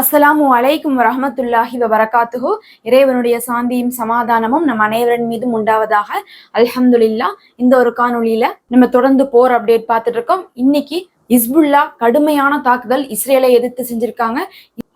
அஸ்ஸலாமு அலைக்கும் வரஹமத்துல்லாஹி வரகாத்துஹு இறைவனுடைய சாந்தியும் சமாதானமும் நம் அனைவரின் மீதும் உண்டாவதாக. அல்ஹம்துலில்லா இந்த ஒரு காணொலியில நம்ம தொடர்ந்து போர் அப்டேட் பார்த்துட்டு இருக்கோம். இன்னைக்கு இஸ்புல்லா கடுமையான தாக்குதல் இஸ்ரேலை எதிர்த்து செஞ்சிருக்காங்க.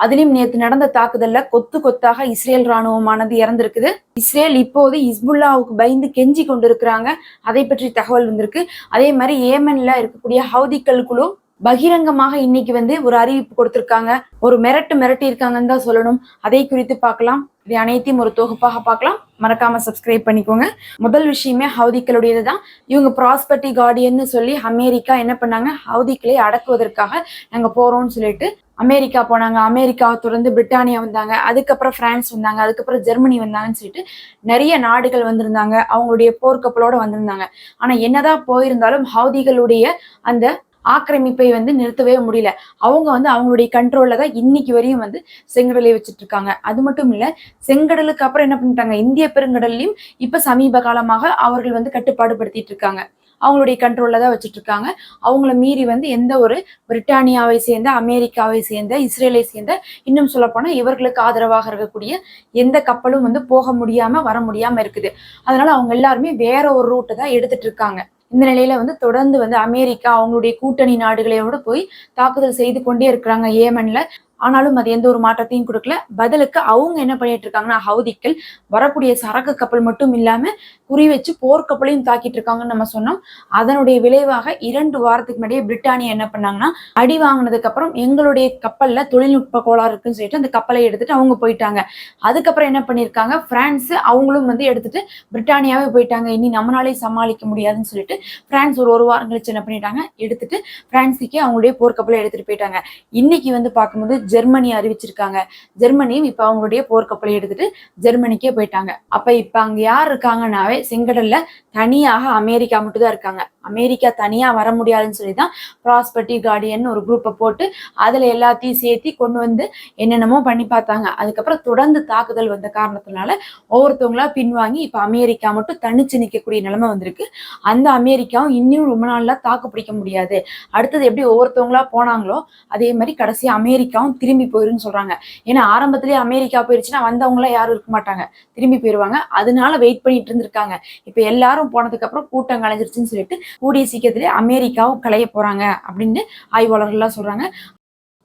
அதிலும் நேற்று நடந்த தாக்குதல்ல கொத்து கொத்தாக இஸ்ரேல் ராணுவமானது இறந்திருக்குது. இஸ்ரேல் இப்போது இஸ்புல்லாவுக்கு பயந்து கெஞ்சி கொண்டிருக்கிறாங்க. அதை பற்றி தகவல் வந்திருக்கு. அதே மாதிரி ஏமன்ல இருக்கக்கூடிய ஹவுதிக்கல் குழு பகிரங்கமாக இன்னைக்கு வந்து ஒரு அறிவிப்பு கொடுத்திருக்காங்க. ஒரு மிரட்டு மிரட்டி இருக்காங்கன்னு தான் சொல்லணும். அதை குறித்து பார்க்கலாம். இது அனைத்தையும் ஒரு தொகுப்பாக பார்க்கலாம். மறக்காம சப்ஸ்கிரைப் பண்ணிக்கோங்க. முதல் விஷயமே ஹவுதிக்களுடையது தான். இவங்க ப்ராஸ்பர்ட்டி கார்டியன்னு சொல்லி அமெரிக்கா என்ன பண்ணாங்க? ஹவுதிக்களை அடக்குவதற்காக நாங்க போறோம்னு சொல்லிட்டு அமெரிக்கா போனாங்க. அமெரிக்கா தொடர்ந்து பிரிட்டானியா வந்தாங்க. அதுக்கப்புறம் பிரான்ஸ் வந்தாங்க. அதுக்கப்புறம் ஜெர்மனி வந்தாங்கன்னு சொல்லிட்டு நிறைய நாடுகள் வந்திருந்தாங்க. அவங்களுடைய போர்க்கப்பலோட வந்திருந்தாங்க. ஆனா என்னதான் போயிருந்தாலும் ஹவுதிகளுடைய அந்த ஆக்கிரமிப்பை வந்து நிறுத்தவே முடியல. அவங்க வந்து அவங்களுடைய கண்ட்ரோல்ல தான் இன்னைக்கு வரையும் வந்து செங்கடலை வச்சுட்டு இருக்காங்க. அது மட்டும் இல்ல செங்கடலுக்கு அப்புறம் என்ன பண்ணிட்டாங்க? இந்திய பெருங்கடல்லையும் இப்ப சமீப காலமாக அவர்கள் வந்து கட்டுப்பாடு படுத்திட்டு இருக்காங்க. அவங்களுடைய கண்ட்ரோல்ல தான் வச்சுட்டு இருக்காங்க. அவங்கள மீறி வந்து எந்த ஒரு பிரிட்டானியாவை சேர்ந்த அமெரிக்காவை சேர்ந்த இஸ்ரேலை சேர்ந்த இன்னும் சொல்ல இவர்களுக்கு ஆதரவாக இருக்கக்கூடிய எந்த கப்பலும் வந்து போக முடியாம வர முடியாம இருக்குது. அதனால அவங்க எல்லாருமே வேற ஒரு ரூட்டை தான் எடுத்துட்டு இருக்காங்க. இந்த நிலையில வந்து தொடர்ந்து வந்து அமெரிக்கா அவங்களுடைய கூட்டணி நாடுகளோட போய் தாக்குதல் செய்து கொண்டே இருக்கிறாங்க ஏமன்ல. ஆனாலும் அது எந்த ஒரு மாற்றத்தையும் கொடுக்கல. பதிலுக்கு அவங்க என்ன பண்ணிட்டு இருக்காங்கன்னா ஹவுதிக்கள் வரக்கூடிய சரக்கு கப்பல் மட்டும் இல்லாம குறி வச்சு போர்க்கப்பலையும் தாக்கிட்டு இருக்காங்கன்னு நம்ம சொன்னோம். அதனுடைய விளைவாக இரண்டு வாரத்துக்கு முன்னாடியே பிரிட்டானியா என்ன பண்ணாங்கன்னா அடி வாங்கினதுக்கு அப்புறம் எங்களுடைய கப்பல்ல தொழில்நுட்ப கோளாறு இருக்குன்னு சொல்லிட்டு அந்த கப்பலை எடுத்துட்டு அவங்க போயிட்டாங்க. அதுக்கப்புறம் என்ன பண்ணியிருக்காங்க பிரான்ஸ் அவங்களும் வந்து எடுத்துட்டு பிரிட்டானியாவே போயிட்டாங்க. இனி நம்மளாலே சமாளிக்க முடியாதுன்னு சொல்லிட்டு பிரான்ஸ் ஒரு ஒரு வாரம் கழிச்சு என்ன பண்ணிட்டாங்க எடுத்துட்டு பிரான்ஸுக்கே அவங்களுடைய போர்க்கப்பலை எடுத்துட்டு போயிட்டாங்க. இன்னைக்கு வந்து பார்க்கும்போது ஜெர்மனி அறிவிச்சிருக்காங்க. ஜெர்மனியும் இப்ப அவங்களுடைய போர்க்கப்பலை எடுத்துட்டு ஜெர்மனிக்கே போயிட்டாங்க. அப்ப இப்ப அங்க யார் இருக்காங்கன்னாவே செங்கடல்ல தனியாக அமெரிக்கா மட்டும்தான் இருக்காங்க. அமெரிக்கா தனியாக வர முடியாதுன்னு சொல்லி தான் ப்ராஸ்பர்ட்டி கார்டியன் ஒரு குரூப்பை போட்டு அதில் எல்லாத்தையும் சேர்த்தி கொண்டு வந்து என்னென்னமோ பண்ணி பார்த்தாங்க. அதுக்கப்புறம் தொடர்ந்து தாக்குதல் வந்த காரணத்தினால ஒவ்வொருத்தவங்களா பின்வாங்கி இப்போ அமெரிக்கா மட்டும் தனிச்சு நிற்கக்கூடிய நிலைமை வந்திருக்கு. அந்த அமெரிக்காவும் இன்னும் ரொம்ப நாளில் தாக்கு பிடிக்க முடியாது. அடுத்தது எப்படி ஒவ்வொருத்தவங்களா போனாங்களோ அதே மாதிரி கடைசி அமெரிக்காவும் திரும்பி போயிருன்னு சொல்கிறாங்க ஏன்னா ஆரம்பத்திலேயே அமெரிக்கா போயிருச்சுன்னா வந்தவங்களாம் யாரும் இருக்க மாட்டாங்க. திரும்பி போயிடுவாங்க அதனால வெயிட் பண்ணிட்டு இருந்திருக்காங்க. இப்போ எல்லாரும் போனதுக்கப்புறம் கூட்டம் கலைஞ்சிருச்சுன்னு சொல்லிட்டு கூடிய சீக்கிரத்திலே அமெரிக்காவும் களைய போறாங்க அப்படின்னு ஆய்வாளர்கள்லாம் சொல்றாங்க.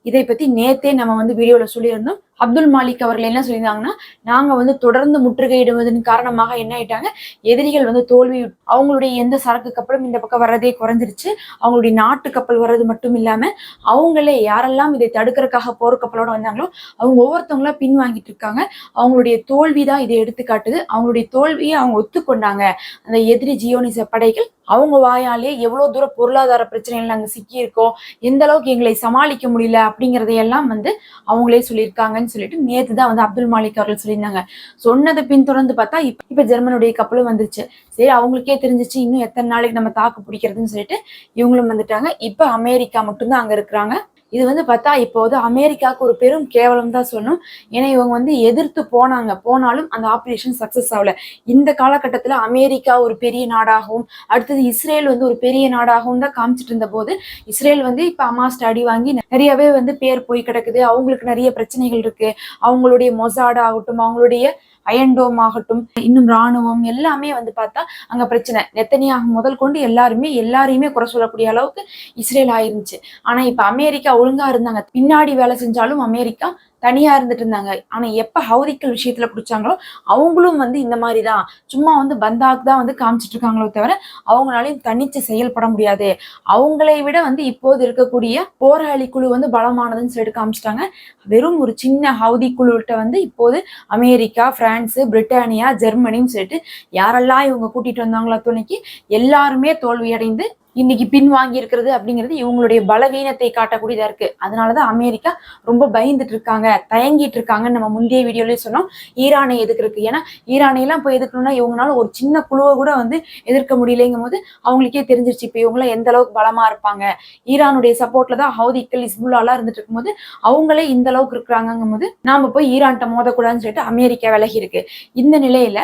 இதை பத்தி நேத்தே நம்ம வந்து வீடியோல சொல்லியிருந்தோம். அப்துல் மாலிக் அவர்கள் என்ன சொல்லியிருந்தாங்கன்னா நாங்க வந்து தொடர்ந்து முற்றுகையிடுவதன் காரணமாக என்ன ஆயிட்டாங்க? எதிரிகள் வந்து தோல்வி அவங்களுடைய எந்த சரக்கு கப்பலும் இந்த பக்கம் வர்றதே குறைஞ்சிருச்சு. அவங்களுடைய நாட்டு கப்பல் வர்றது மட்டும் இல்லாம அவங்களே யாரெல்லாம் இதை தடுக்கிறதுக்காக போர் கப்பலோட வந்தாங்களோ அவங்க ஒவ்வொருத்தவங்களா பின்வாங்கிட்டு இருக்காங்க. அவங்களுடைய தோல்வி தான் இதை எடுத்துக்காட்டுது. அவங்களுடைய தோல்வியை அவங்க ஒத்துக்கொண்டாங்க. அந்த எதிரி ஜியோனிச படைகள் அவங்க வாயாலே எவ்வளோ தூரம் பொருளாதார பிரச்சனைகள் நாங்கள் சிக்கியிருக்கோம். எந்த அளவுக்கு எங்களை சமாளிக்க முடியல அப்படிங்கிறதையெல்லாம் வந்து அவங்களே சொல்லியிருக்காங்கன்னு சொல்லிட்டு நேத்து தான் வந்து அப்துல் மாலிக் அவர்கள் சொல்லியிருந்தாங்க. சொன்னதை பின்தொடர்ந்து பார்த்தா இப்போ இப்போ ஜெர்மனுடைய கப்பலும் வந்துருச்சு. சரி அவங்களுக்கே தெரிஞ்சிச்சு இன்னும் எத்தனை நாளைக்கு நம்ம தாக்கு பிடிக்கிறதுன்னு சொல்லிட்டு இவங்களும் வந்துட்டாங்க. இப்போ அமெரிக்கா மட்டும்தான் அங்கே இருக்கிறாங்க. இது வந்து பார்த்தா இப்போது அமெரிக்காவுக்கு ஒரு பெரும் கேவலம் தான் சொல்லணும். ஏன்னா இவங்க வந்து எதிர்த்து போனாங்க. போனாலும் அந்த ஆப்ரேஷன் சக்ஸஸ் ஆகல. இந்த காலகட்டத்தில் அமெரிக்கா ஒரு பெரிய நாடாகவும் அடுத்தது இஸ்ரேல் வந்து ஒரு பெரிய நாடாகவும் தான் காமிச்சிட்டு இருந்த போது இஸ்ரேல் வந்து இப்போ அமாஸ்ட் அடி வாங்கி நிறையவே வந்து பேர் போய் கிடக்குது. அவங்களுக்கு நிறைய பிரச்சனைகள் இருக்கு. அவங்களுடைய மொசாட் ஆகட்டும் அவங்களுடைய அயன்டோம் ஆகட்டும் இன்னும் ராணுவம் எல்லாமே வந்து பார்த்தா அங்க பிரச்சனை. நெத்தனியாக முதல் கொண்டு எல்லாருமே எல்லாரையுமே குறை சொல்லக்கூடிய அளவுக்கு இஸ்ரேல் ஆயிருந்துச்சு. ஆனா இப்ப அமெரிக்கா ஒழுங்கா இருந்தாங்க. பின்னாடி வேலை செஞ்சாலும் அமெரிக்கா தனியாக இருந்துட்டு இருந்தாங்க. ஆனால் எப்போ ஹவுதிக்கல் விஷயத்தில் பிடிச்சாங்களோ அவங்களும் வந்து இந்த மாதிரி தான் சும்மா வந்து பந்தாக் தான் வந்து காமிச்சிட்டு இருக்காங்களோ தவிர அவங்களாலையும் தனிச்சு செயல்பட முடியாது. அவங்களை விட வந்து இப்போது இருக்கக்கூடிய போராளி குழு வந்து பலமானதுன்னு சொல்லிட்டு காமிச்சிட்டாங்க. வெறும் ஒரு சின்ன ஹவுதி குழுவிட்ட வந்து இப்போது அமெரிக்கா பிரான்ஸு பிரிட்டானியா ஜெர்மனின்னு சொல்லிட்டு யாரெல்லாம் இவங்க கூட்டிகிட்டு வந்தாங்களோ துணைக்கு எல்லாருமே தோல்வியடைந்து இன்னைக்கு பின்வாங்கி இருக்கிறது அப்படிங்கிறது இவங்களுடைய பலவீனத்தை காட்டக்கூடியதா இருக்கு. அதனாலதான் அமெரிக்கா ரொம்ப பயந்துட்டு இருக்காங்க தயங்கிட்டு இருக்காங்கன்னு நம்ம முந்தைய வீடியோலயே சொன்னோம். ஈரானை எதிர்க்கிறதுக்கு. ஏன்னா ஈரானை எல்லாம் போய் எதுக்கணும்னா இவங்களால ஒரு சின்ன குழுவை கூட வந்து எதிர்க்க முடியலைங்கும் போது அவங்களுக்கே தெரிஞ்சிருச்சு இப்ப இவங்களாம் எந்த அளவுக்கு பலமா இருப்பாங்க. ஈரானுடைய சப்போர்ட்ல தான் ஹவுதிக்கல் இஸ்புல்லாலாம் இருந்துட்டு இருக்கும்போது அவங்களே இந்த அளவுக்கு இருக்கிறாங்கும் போது நாம போய் ஈரான்கிட்ட மோதக்கூடாதுன்னு சொல்லிட்டு அமெரிக்கா விலகி இருக்கு. இந்த நிலையில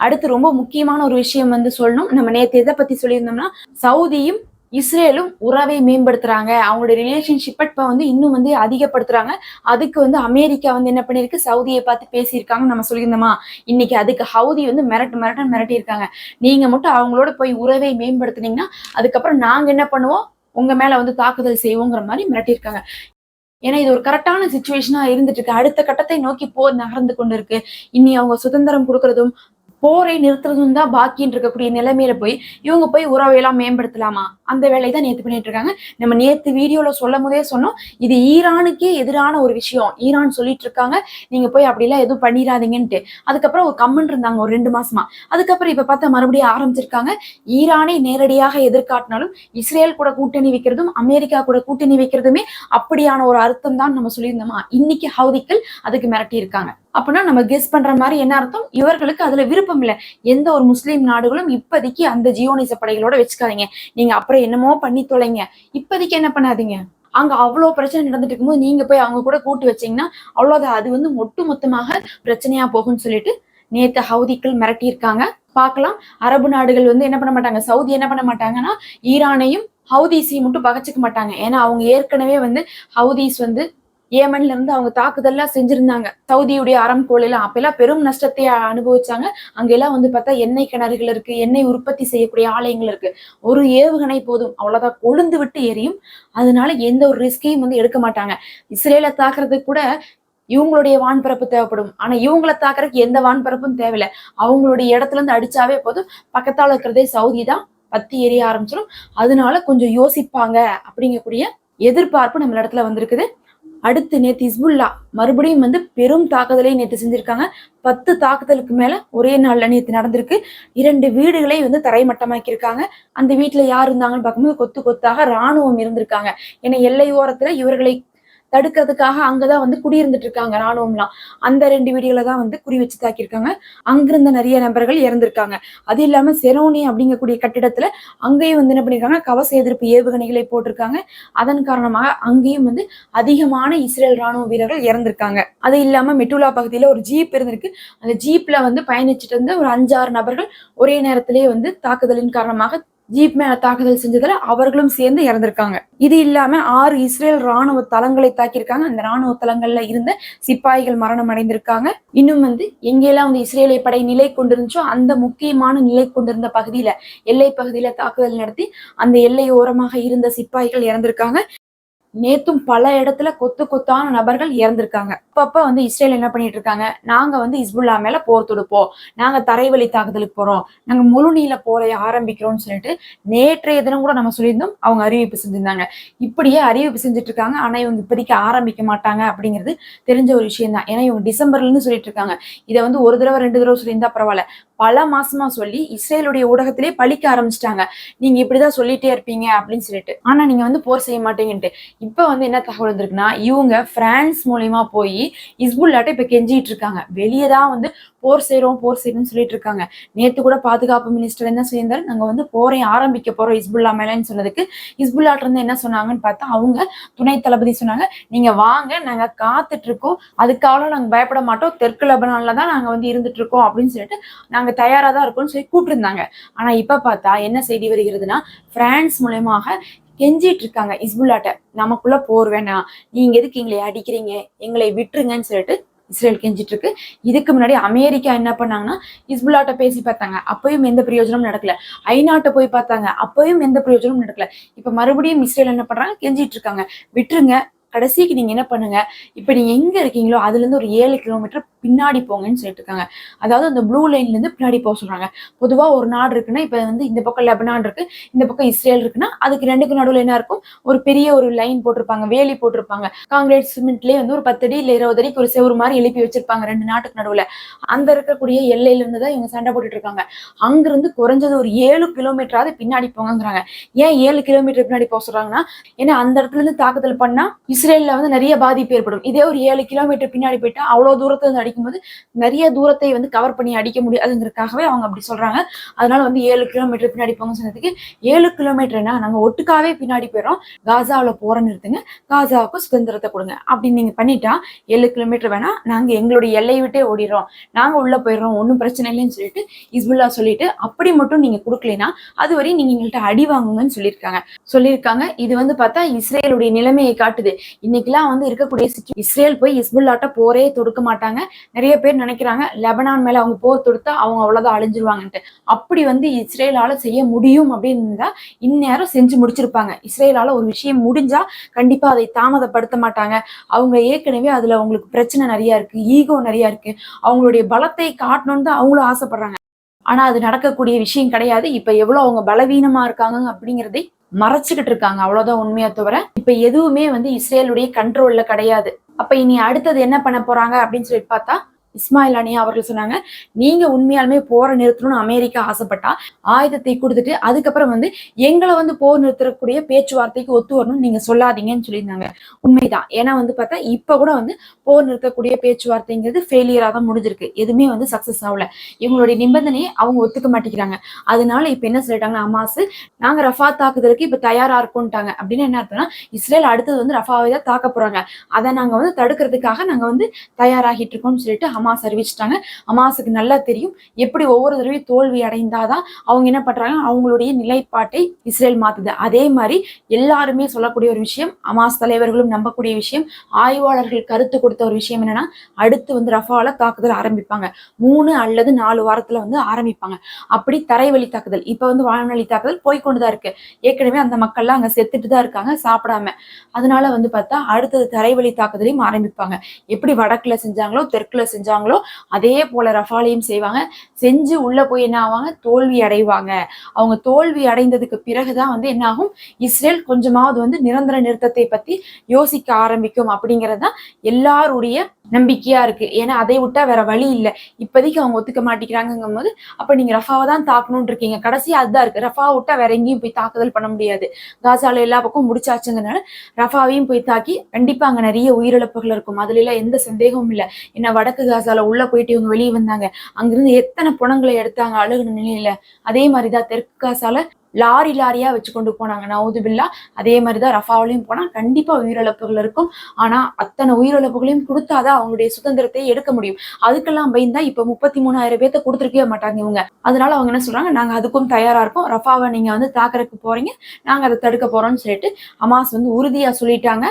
அடுத்து ரொம்ப முக்கியமான ஒரு விஷயம் வந்து சொல்லணும். நம்ம நேத்து எதை பத்தி சொல்லியிருந்தோம்னா சவுதியும் இஸ்ரேலும் உறவை மேம்படுத்துறாங்க. அவங்களோட ரிலேஷன்ஷிப்பை இப்போ வந்து இன்னும் வந்து அதிகப்படுத்துறாங்க. அதுக்கு வந்து அமெரிக்கா வந்து என்ன பண்ணிருக்கு சவுதியை பார்த்து பேசியிருக்காங்க நம்ம சொல்லியிருந்தோமா? இன்னைக்கு அதுக்கு ஹவுதி வந்து மிரட்டு மிரட்டு மிரட்டி இருக்காங்க நீங்க மட்டும் அவங்களோட போய் உறவை மேம்படுத்துனீங்கன்னா அதுக்கப்புறம் நாங்க என்ன பண்ணுவோம்? உங்க மேல வந்து தாக்குதல் செய்வோங்கிற மாதிரி மிரட்டியிருக்காங்க. ஏன்னா இது ஒரு கரெக்டான சுச்சுவேஷனா இருந்துட்டு இருக்கு. அடுத்த கட்டத்தை நோக்கி போர் நகர்ந்து கொண்டு இருக்கு. இனி அவங்க சுதந்திரம் கொடுக்கறதும் போரை நிறுத்துறதும் தான் பாக்கின்னு இருக்கக்கூடிய நிலைமையில போய் இவங்க போய் உறவையெல்லாம் மேம்படுத்தலாமா? அந்த வேலையை தான் நேத்து பண்ணிட்டு இருக்காங்க. நம்ம நேத்து வீடியோல சொல்லும் போதே சொன்னோம் இது ஈரானுக்கே எதிரான ஒரு விஷயம். ஈரான் சொல்லிட்டு இருக்காங்க நீங்க போய் அப்படிலாம் எதுவும் பண்ணிடாதீங்கன்ட்டு. அதுக்கப்புறம் ஒரு கம்மன் இருந்தாங்க ஒரு ரெண்டு மாசமா. அதுக்கப்புறம் இப்ப பார்த்தா மறுபடியும் ஆரம்பிச்சிருக்காங்க. ஈரானை நேரடியாக எதிர்காட்டினாலும் இஸ்ரேல் கூட கூட்டணி வைக்கிறதும் அமெரிக்கா கூட கூட்டணி வைக்கிறதுமே அப்படியான ஒரு அர்த்தம் தான் நம்ம சொல்லியிருந்தோமா? இன்னைக்கு ஹவுதிக்கள் அதுக்கு மிரட்டி இருக்காங்க அப்படின்னா நம்ம கெஸ் பண்ற மாதிரி என்ன அர்த்தம்? இவர்களுக்கு அதுல விருப்பம் இல்லை. எந்த ஒரு முஸ்லீம் நாடுகளும் இப்போதைக்கு அந்த ஜியோனிச படைகளோட வச்சுக்காதீங்க. நீங்க அப்புறம் என்னமோ பண்ணி தொலைங்க. இப்போதைக்கு என்ன பண்ணாதீங்க? அங்க அவ்வளோ பிரச்சனை நடந்துட்டு இருக்கும்போது நீங்க போய் அவங்க கூட கூட்டு வச்சீங்கன்னா அவ்வளோதான். அது வந்து ஒட்டு மொத்தமாக பிரச்சனையா போகும்னு சொல்லிட்டு நேத்து ஹவுதிக்கள் மிரட்டி இருக்காங்க பார்க்கலாம். அரபு நாடுகள் வந்து என்ன பண்ண மாட்டாங்க? சவுதி என்ன பண்ண மாட்டாங்கன்னா ஈரானையும் ஹவுதீஸையும் மட்டும் பகச்சிக்க மாட்டாங்க. ஏன்னா அவங்க ஏற்கனவே வந்து ஹவுதீஸ் வந்து ஏமன்ல இருந்து அவங்க தாக்குதல்லாம் செஞ்சிருந்தாங்க. சவுதியுடைய அறம் எல்லாம் அப்பெல்லாம் பெரும் நஷ்டத்தை அனுபவிச்சாங்க. அங்கெல்லாம் வந்து பார்த்தா எண்ணெய் கிணறுகள் இருக்கு எண்ணெய் உற்பத்தி செய்யக்கூடிய ஆலயங்கள் இருக்கு. ஒரு ஏவுகணை போதும். அவ்வளவுதான். கொழுந்து விட்டு எரியும். அதனால எந்த ஒரு ரிஸ்கையும் வந்து எடுக்க மாட்டாங்க. இஸ்ரேல தாக்குறதுக்கு கூட இவங்களுடைய வான்பரப்பு தேவைப்படும். ஆனா இவங்களை தாக்குறதுக்கு எந்த வான்பரப்பும் தேவையில்லை. அவங்களுடைய இடத்துல இருந்து அடிச்சாவே போதும். பக்கத்தால் இருக்கிறதே சவுதி தான். பத்தி எரிய ஆரம்பிச்சிடும் அதனால கொஞ்சம் யோசிப்பாங்க. அப்படிங்கக்கூடிய எதிர்பார்ப்பு நம்ம இடத்துல வந்திருக்குது. அடுத்து நேத்து இஸ்புல்லா மறுபடியும் வந்து பெரும் தாக்குதலை நேற்று செஞ்சிருக்காங்க. பத்து தாக்குதலுக்கு மேல ஒரே நாள்ல நேற்று நடந்திருக்கு. இரண்டு வீடுகளை வந்து தரைமட்டமாக்கியிருக்காங்க. அந்த வீட்டுல யார் இருந்தாங்கன்னு பார்க்கும்போது கொத்து கொத்தாக ராணுவம் இருந்திருக்காங்க. ஏன்னா எல்லை ஓரத்துல இவர்களை தடுக்கிறதுக்காக அங்கதான் வந்து குடியிருந்துட்டு இருக்காங்க ராணுவம்லாம். அந்த ரெண்டு வீடுகளை தான் வந்து குறி வச்சு தாக்கியிருக்காங்க. அங்கிருந்த நிறைய நபர்கள் இறந்திருக்காங்க. அது இல்லாம செரோனி அப்படிங்கக்கூடிய கட்டிடத்துல அங்கேயும் வந்து என்ன பண்ணிருக்காங்க? கவச எதிர்ப்பு ஏவுகணைகளை போட்டிருக்காங்க. அதன் காரணமாக அங்கேயும் வந்து அதிகமான இஸ்ரேல் ராணுவ வீரர்கள் இறந்திருக்காங்க. அது இல்லாம மெட்டுலா பகுதியில ஒரு ஜீப் இருந்திருக்கு. அந்த ஜீப்ல வந்து பயணிச்சுட்டு இருந்த ஒரு அஞ்சாறு நபர்கள் ஒரே நேரத்திலேயே வந்து தாக்குதலின் காரணமாக ஜீப் மேல தாக்குதல் செஞ்சதுல அவர்களும் சேர்ந்து இறந்திருக்காங்க. இது இல்லாம ஆறு இஸ்ரேல் ராணுவ தளங்களை தாக்கியிருக்காங்க. அந்த ராணுவ தளங்கள்ல இருந்த சிப்பாய்கள் மரணம் அடைந்திருக்காங்க. இன்னும் வந்து எங்கெல்லாம் வந்து இஸ்ரேலிய படை நிலை கொண்டிருந்துச்சோ அந்த முக்கியமான நிலை கொண்டிருந்த பகுதியில எல்லை பகுதியில தாக்குதல் நடத்தி அந்த எல்லை ஓரமாக இருந்த சிப்பாய்கள் இறந்திருக்காங்க. நேத்தும் பல இடத்துல கொத்து கொத்தான நபர்கள் இறந்திருக்காங்க. அப்பப்ப வந்து இஸ்ரேல் என்ன பண்ணிட்டு இருக்காங்க? நாங்க வந்து இஸ்புல்லா மேல போர் தொடுப்போம். நாங்க தரைவழி தாக்குதலுக்கு போறோம். நாங்க முழு நீள போரை ஆரம்பிக்கிறோம்னு சொல்லிட்டு நேற்றைய தினம் கூட நம்ம சொல்லியிருந்தோம். அவங்க அறிவிப்பு செஞ்சிருந்தாங்க. இப்படியே அறிவிப்பு செஞ்சுட்டு இருக்காங்க. ஆனா இவங்க இப்போதைக்கு ஆரம்பிக்க மாட்டாங்க அப்படிங்கிறது தெரிஞ்ச ஒரு விஷயம் தான் ஏன்னா இவங்க டிசம்பர்ல இருந்து சொல்லிட்டு இருக்காங்க. இதை வந்து ஒரு தடவை ரெண்டு தடவை சொல்லியிருந்தா பரவாயில்ல. பல மாசமா சொல்லி இஸ்ரேலுடைய ஊடகத்திலே பழிக்க ஆரம்பிச்சிட்டாங்க. நீங்க இப்படிதான் சொல்லிட்டே இருப்பீங்க அப்படின்னு சொல்லிட்டு. ஆனா நீங்க வந்து போர் செய்ய மாட்டீங்கன்ட்டு. இப்ப வந்து என்ன தகவல் வந்திருக்குன்னா இவங்க பிரான்ஸ் மூலியமா போய் இஸ்புல்லாட்ட இப்ப கெஞ்சிட்டு இருக்காங்க. வெளியே தான் வந்து போர் செய்கிறோம் போர் செய்யணும்னு சொல்லிட்டு இருக்காங்க. நேற்று கூட பாதுகாப்பு மினிஸ்டர் என்ன சொல்லியிருந்தாரு? நாங்கள் வந்து போரை ஆரம்பிக்க போகிறோம் இஸ்புல்லா மேலேன்னு சொன்னதுக்கு. இஸ்புல்லாட்ட இருந்து என்ன சொன்னாங்கன்னு பார்த்தா அவங்க துணை தளபதி சொன்னாங்க நீங்கள் வாங்க நாங்கள் காத்துட்டு இருக்கோம். அதுக்காக நாங்கள் பயப்பட மாட்டோம். தெற்கு லெபனான்ல தான் நாங்கள் வந்து இருந்துட்டு இருக்கோம் அப்படின்னு சொல்லிட்டு நாங்கள் தயாராக தான் இருக்கோம்னு சொல்லி கூப்பிட்டுருந்தாங்க. ஆனால் இப்போ பார்த்தா என்ன செய்தி வருகிறதுனா பிரான்ஸ் மூலயமாக கெஞ்சிட்டு இருக்காங்க இஸ்புல்லாட்ட நமக்குள்ள போர் வேணாம். நீங்க எதுக்கு எங்களை அடிக்கிறீங்க? எங்களை விட்டுருங்கன்னு சொல்லிட்டு இஸ்ரேல் கெஞ்சிட்டு இருக்கு இதுக்கு முன்னாடி அமெரிக்கா என்ன பண்ணாங்கன்னா இஸ்புல்லாட்ட பேசி பார்த்தாங்க. அப்பயும் எந்த பிரயோஜனமும் நடக்கல. ஐநாட்டை போய் பார்த்தாங்க. அப்பயும் எந்த பிரயோஜனமும் நடக்கல. இப்ப மறுபடியும் இஸ்ரேல் என்ன பண்றாங்க? கெஞ்சிட்டு இருக்காங்க விட்டுருங்க. கடைசிக்கு நீங்க என்ன பண்ணுங்க இப்ப நீங்க எங்க இருக்கீங்களோ அதுல இருந்து ஒரு ஏழு கிலோமீட்டர் பின்னாடி போங்கன்னு சொல்லிட்டு இருக்காங்க. அதாவது அந்த ப்ளூ லைன்ல இருந்து பின்னாடி போக சொல்றாங்க. பொதுவா ஒரு நாடு இருக்குன்னா இப்ப வந்து இந்த பக்கம் லெபனான் இருக்கு இந்த பக்கம் இஸ்ரேல் இருக்குன்னா அதுக்கு ரெண்டுக்கு நடுவில் என்ன இருக்கும்? ஒரு பெரிய ஒரு லைன் போட்டிருப்பாங்க வேலி போட்டிருப்பாங்க. காங்கிரீட் சிமெண்ட்லயே வந்து ஒரு பத்து அடி இல்ல இருபது அடிக்கு ஒரு செவ்வறு மாதிரி எழுப்பி வச்சிருப்பாங்க ரெண்டு நாட்டுக்கு நடுவுல. அந்த இருக்கக்கூடிய எல்லையில இருந்து தான் இவங்க சண்டை போட்டுட்டு இருக்காங்க. அங்கிருந்து குறைஞ்சது ஒரு ஏழு கிலோமீட்டராவது பின்னாடி போங்கிறாங்க ஏன் ஏழு கிலோமீட்டர் பின்னாடி போக சொல்றாங்கன்னா ஏன்னா அந்த இடத்துல இருந்து தாக்குதல் பண்ணா இஸ்ரேலில் வந்து நிறைய பாதிப்பு ஏற்படும். இதே ஒரு ஏழு கிலோமீட்டர் பின்னாடி போயிட்டா அவ்வளோ தூரத்துல இருந்து அடிக்கும்போது நிறைய தூரத்தை வந்து கவர் பண்ணி அடிக்க முடியாதுங்கிறதுக்காகவே அவங்க அப்படி சொல்றாங்க. அதனால வந்து ஏழு கிலோமீட்டர் பின்னாடி போங்க சொன்னதுக்கு ஏழு கிலோமீட்டர்னா நாங்கள் ஒட்டுக்காவே பின்னாடி போயிடும் காசாவில் போற நிறுத்துங்க. காசாவுக்கு சுதந்திரத்தை கொடுங்க. அப்படின்னு நீங்க பண்ணிட்டா ஏழு கிலோமீட்டர் வேணா நாங்கள் எங்களுடைய எல்லையை விட்டே ஓடிடுறோம் நாங்கள் உள்ளே போயிடுறோம் ஒன்றும் பிரச்சனை இல்லைன்னு சொல்லிட்டு இஸ்புல்லா சொல்லிட்டு அப்படி மட்டும் நீங்கள் கொடுக்கலைன்னா அதுவரை நீங்கள் எங்கள்கிட்ட அடி வாங்குங்கன்னு சொல்லியிருக்காங்க. சொல்லியிருக்காங்க. இது வந்து பார்த்தா இஸ்ரேலுடைய நிலைமையை காட்டுது. இன்னைக்கெல்லாம் வந்து இருக்கக்கூடிய இஸ்ரேல் போய் இஸ்புல்லாட்ட போரே தொடுக்க மாட்டாங்க. நிறைய பேர் நினைக்கிறாங்க லெபனான் மேல அவங்க போர் தொடுத்தா அவங்க அவ்வளவுதான் அழிஞ்சிருவாங்கன்ட்டு. அப்படி வந்து இஸ்ரேலால செய்ய முடியும் அப்படின்னு இந்நேரம் செஞ்சு முடிச்சிருப்பாங்க. இஸ்ரேலால ஒரு விஷயம் முடிஞ்சா கண்டிப்பா அதை தாமதப்படுத்த மாட்டாங்க. அவங்க ஏற்கனவே அதுல அவங்களுக்கு பிரச்சனை நிறைய இருக்கு ஈகோ நிறைய இருக்கு. அவங்களுடைய பலத்தை காட்டணும்னு தான் அவங்களும் ஆசைப்படுறாங்க. ஆனா அது நடக்கக்கூடிய விஷயம் கிடையாது. இப்ப எவ்வளவு அவங்க பலவீனமா இருக்காங்க அப்படிங்கறதை மறைச்சுக்கிட்டு இருக்காங்க அவ்வளவுதான் உண்மையா தவிர இப்ப எதுவுமே வந்து இஸ்ரேலுடைய கண்ட்ரோல்ல கிடையாது. அப்ப இனி அடுத்தது என்ன பண்ண போறாங்க அப்படின்னு சொல்லிட்டு பார்த்தா இஸ்மாயில் அனியா அவர்கள் சொன்னாங்க நீங்க உண்மையாலுமே போரை நிறுத்தணும்னு அமெரிக்கா ஆசைப்பட்டா ஆயுதத்தை கொடுத்துட்டு அதுக்கப்புறம் வந்து எங்களை வந்து போர் நிறுத்தக்கூடிய பேச்சுவார்த்தைக்கு ஒத்து வரணும்னு நீங்க சொல்லாதீங்கன்னு சொல்லியிருந்தாங்க. உண்மைதான். ஏன்னா வந்து பார்த்தா இப்ப கூட வந்து போர் நிறுத்தக்கூடிய பேச்சுவார்த்தைங்கிறது ஃபெயிலியரா தான் முடிஞ்சிருக்கு. எதுவுமே வந்து சக்சஸ் ஆகல. இவங்களுடைய நிபந்தனையை அவங்க ஒத்துக்க மாட்டேங்கிறாங்க. அதனால இப்ப என்ன சொல்லிட்டாங்கன்னா அமாசு நாங்க ரஃபா தாக்குதலுக்கு இப்ப தயாரா இருக்கோம்ட்டாங்க. அப்படின்னு என்ன அர்த்தம்னா இஸ்ரேல் அடுத்தது வந்து ரஃபாவை தான் தாக்க போறாங்க. அதை நாங்க வந்து தடுக்கிறதுக்காக நாங்க வந்து தயாராகிட்டு இருக்கோம்னு சொல்லிட்டு அம்மாஸ் அறிவிச்சிட்டாங்க அம்மாஸுக்கு நல்லா தெரியும். எப்படி ஒவ்வொரு தடவையும் தோல்வி அடைந்தாதான் அவங்க என்ன பண்றாங்க? அவங்களுடைய நிலைப்பாட்டை இஸ்ரேல் மாத்துது. அதே மாதிரி எல்லாருமே சொல்லக்கூடிய ஒரு விஷயம் அமாஸ் தலைவர்களும் நம்பக்கூடிய விஷயம் ஆய்வாளர்கள் கருத்து கொடுத்த ஒரு விஷயம் என்னன்னா அடுத்து வந்து ரஃபால தாக்குதல் ஆரம்பிப்பாங்க. மூணு அல்லது நாலு வாரத்துல வந்து ஆரம்பிப்பாங்க. அப்படி தரைவழி தாக்குதல். இப்ப வந்து வானொலி தாக்குதல் போய்க்கொண்டுதான் இருக்கு. ஏற்கனவே அந்த மக்கள்லாம் அங்க செத்துட்டு தான் இருக்காங்க சாப்பிடாம. அதனால வந்து பார்த்தா அடுத்தது தரைவழி தாக்குதலையும் ஆரம்பிப்பாங்க. எப்படி வடக்குல செஞ்சாங்களோ தெற்குல செஞ்சாங்களோ அதே போல ரஃபாலையும் செய்வாங்க. செஞ்சு உள்ள போய் என்ன ஆவாங்க? தோல்வி அடைவாங்க. அவங்க தோல்வி அடைந்ததுக்கு பிறகுதான் வந்து என்ன ஆகும்? இஸ்ரேல் கொஞ்சமாவது வந்து நிரந்தர நிறுத்தத்தை பத்தி யோசிக்க ஆரம்பிக்கும் அப்படிங்கிறது தான் எல்லாருடைய நம்பிக்கையா இருக்கு. ஏன்னா அதை விட்டா வேற வழி இல்லை. இப்போதைக்கு அவங்க ஒத்துக்க மாட்டேங்கிறாங்கும் போது அப்ப நீங்க ரஃபாவை தான் தாக்கணும்னு இருக்கீங்க. கடைசியா அதுதான் இருக்கு. ரஃபா விட்டா வேற எங்கேயும் போய் தாக்குதல் பண்ண முடியாது. காசால எல்லா பக்கம் முடிச்சாச்சுங்கனால ரஃபாவையும் போய் தாக்கி கண்டிப்பா அங்க நிறைய உயிரிழப்புகள் இருக்கும். அதுல எல்லாம் எந்த சந்தேகமும் இல்லை. ஏன்னா வடக்கு காசால உள்ள போயிட்டு இவங்க வெளியே வந்தாங்க. அங்கிருந்து எத்தனை புணங்களை எடுத்தாங்க அழுகுன நிலையில அதே மாதிரிதான் தெற்கு காசால லாரி லாரியா வச்சு கொண்டு போனாங்க. நவுதுபில்லா அதே மாதிரிதான் ரஃபாவிலையும் போனா கண்டிப்பா உயிரிழப்புகள் இருக்கும். ஆனா அத்தனை உயிரிழப்புகளையும் கொடுத்தாதான் அவங்களுடைய சுதந்திரத்தை எடுக்க முடியும். அதுக்கெல்லாம் பயந்தா இப்ப முப்பத்தி மூணாயிரம் பேர்த்த கொடுத்துருக்கவே மாட்டாங்க இவங்க. அதனால அவங்க என்ன சொல்றாங்க? நாங்க அதுக்கும் தயாரா இருக்கோம். ரஃபாவை நீங்க வந்து தாக்கறதுக்கு போறீங்க. நாங்க அதை தடுக்க போறோம்னு சொல்லிட்டு அமாஸ் வந்து உறுதியா சொல்லிட்டாங்க.